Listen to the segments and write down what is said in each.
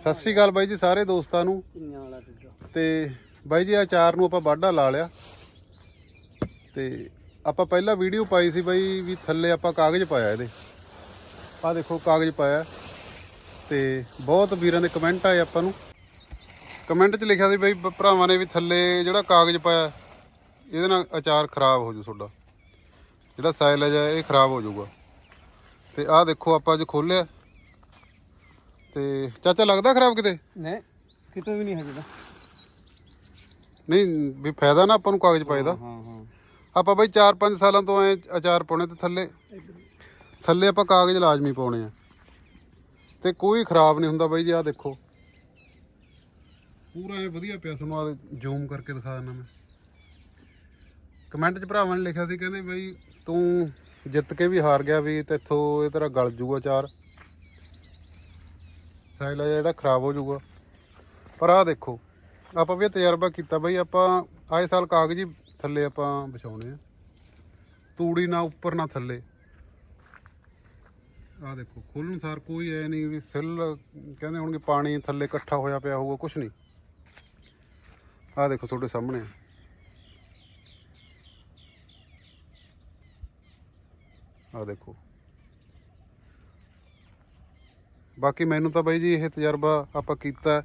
ਸਤਿ ਸ੍ਰੀ ਅਕਾਲ ਬਾਈ ਜੀ ਸਾਰੇ ਦੋਸਤਾਂ ਨੂੰ। ਧੀਆਂ ਵਾਲਾ ਟਿੱਡਾ ਤੇ ਬਾਈ ਜੀ ਆਚਾਰ ਨੂੰ ਆਪਾਂ ਵਾਢਾ ਲਾ ਲਿਆ। ਤੇ ਆਪਾਂ ਪਹਿਲਾਂ ਵੀਡੀਓ ਪਾਈ ਸੀ ਬਾਈ ਵੀ ਥੱਲੇ ਆਪਾਂ ਕਾਗਜ਼ ਪਾਇਆ ਇਹਦੇ। ਆਹ ਦੇਖੋ ਕਾਗਜ਼ ਪਾਇਆ। ਤੇ ਬਹੁਤ ਵੀਰਾਂ ਦੇ ਕਮੈਂਟ ਆਏ ਆਪਾਂ ਨੂੰ। ਕਮੈਂਟ 'ਚ ਲਿਖਿਆ ਸੀ ਬਾਈ ਭਰਾਵਾਂ ਨੇ ਵੀ ਥੱਲੇ ਜਿਹੜਾ ਕਾਗਜ਼ ਪਾਇਆ ਇਹਦੇ ਨਾਲ ਅਚਾਰ ਖਰਾਬ ਹੋ ਜੂ ਤੁਹਾਡਾ। ਜਿਹੜਾ ਸਾਇਲਜ ਹੈ ਇਹ ਖਰਾਬ ਹੋ ਜਾਊਗਾ ਤੇ ਆਹ ਦੇਖੋ ਆਪਾਂ ਅੱਜ ਖੋਲਿਆ ਤੇ ਚਾਚਾ ਲੱਗਦਾ ਖਰਾਬ ਕਿਤੇ? ਨੇ ਕਿਤੇ ਵੀ ਨਹੀਂ ਹਜੇ ਤਾਂ। ਨਹੀਂ ਵੀ ਫਾਇਦਾ ਨਾ ਆਪਾਂ ਨੂੰ ਕਾਗਜ਼ ਪਾਏ ਦਾ। ਹਾਂ ਹਾਂ ਆਪਾਂ ਬਈ 4-5 ਸਾਲਾਂ ਤੋਂ ਐ ਅਚਾਰ ਪਾਉਣੇ ਤੇ ਥੱਲੇ। ਥੱਲੇ ਆਪਾਂ ਕਾਗਜ਼ ਲਾਜ਼ਮੀ ਪਾਉਣੇ ਆ। ਤੇ ਕੋਈ ਖਰਾਬ ਨਹੀਂ ਹੁੰਦਾ ਬਾਈ ਜੀ ਆਹ ਦੇਖੋ। ਪੂਰਾ ਐ ਵਧੀਆ ਪਿਆ ਤੁਹਾਨੂੰ ਆ ਜ਼ੂਮ ਕਰਕੇ ਦਿਖਾ ਦਿੰਦਾ ਮੈਂ। ਕਮੈਂਟ 'ਚ ਭਰਾਵਾਂ ਨੇ ਲਿਖਿਆ ਸੀ ਕਹਿੰਦੇ ਬਈ ਤੂੰ ਜਿੱਤ ਕੇ ਵੀ ਹਾਰ ਗਿਆ ਵੀ ਤੇਥੋਂ ਇਹ ਤੇਰਾ ਗਲ ਜੂਗਾ ਚਾਰ ਸਾਈਲਾ ਜਿਹੜਾ ਖਰਾਬ ਹੋ ਜਾਊਗਾ। ਪਰ ਆਹ ਦੇਖੋ, ਆਪਾਂ ਵੀ ਇਹ ਤਜਰਬਾ ਕੀਤਾ ਬਈ, ਆਪਾਂ ਆਏ ਸਾਲ ਕਾਗਜ਼ ਹੀ ਥੱਲੇ ਆਪਾਂ ਵਿਛਾਉਣੇ ਆ। ਤੂੜੀ ਨਾ ਉੱਪਰ, ਨਾ ਥੱਲੇ। ਆਹ ਦੇਖੋ ਖੋਲਣ ਸਾਰ ਕੋਈ ਐ ਨਹੀਂ ਵੀ ਸਿੱਲ, ਕਹਿੰਦੇ ਹੋਣਗੇ ਪਾਣੀ ਥੱਲੇ ਇਕੱਠਾ ਹੋਇਆ ਪਿਆ ਹੋਊਗਾ, ਕੁਛ ਨਹੀਂ। ਆਹ ਦੇਖੋ ਤੁਹਾਡੇ ਸਾਹਮਣੇ। ਆਹ ਦੇਖੋ। ਬਾਕੀ ਮੈਨੂੰ ਤਾਂ ਬਾਈ ਜੀ ਇਹ ਤਜਰਬਾ ਆਪਾਂ ਕੀਤਾ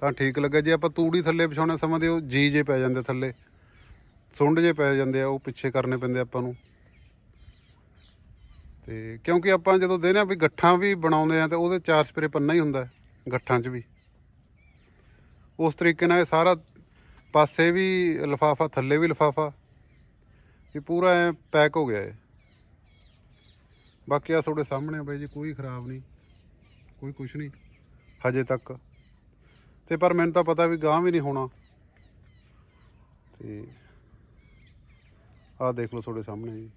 ਤਾਂ ਠੀਕ ਲੱਗਾ। ਜੇ ਆਪਾਂ ਤੂੜੀ ਥੱਲੇ ਵਿਛਾਉਣੇ ਸਮਾਂ ਦੇ ਉਹ ਜੀ ਜੇ ਪੈ ਜਾਂਦੇ ਥੱਲੇ, ਸੁੰਡ ਜੇ ਪੈ ਜਾਂਦੇ ਆ, ਉਹ ਪਿੱਛੇ ਕਰਨੇ ਪੈਂਦੇ ਆਪਾਂ ਨੂੰ। ਤੇ ਕਿਉਂਕਿ ਆਪਾਂ ਜਦੋਂ ਦੇਨੇ ਆ ਵੀ ਗੱਠਾਂ ਵੀ ਬਣਾਉਂਦੇ ਆ ਤੇ ਉਹਦੇ ਚਾਰ ਸਪਰੇ ਪੰਨਾ ਹੀ ਹੁੰਦਾ ਗੱਠਾਂ 'ਚ ਵੀ। ਉਸ ਤਰੀਕੇ ਨਾਲ ਇਹ ਸਾਰਾ ਪਾਸੇ ਵੀ ਲਫਾਫਾ, ਥੱਲੇ ਵੀ ਲਫਾਫਾ, ਇਹ ਪੂਰਾ ਐ ਪੈਕ ਹੋ ਗਿਆ ਹੈ ਬਾਕੀ ਆ ਤੁਹਾਡੇ ਸਾਹਮਣੇ ਆ ਬਾਈ ਜੀ, ਕੋਈ ਖਰਾਬ ਨਹੀਂ। ਕੋਈ ਕੁਛ ਨਹੀਂ। ਹਜੇ ਤੱਕ। ਤੇ ਪਰ ਮੈਨੂੰ ਤਾਂ ਪਤਾ ਵੀ ਗਾਂ ਵੀ ਨਹੀਂ ਹੋਣਾ। ਤੇ ਆਹ ਦੇਖ ਲਓ ਤੁਹਾਡੇ ਸਾਹਮਣੇ ਜੀ।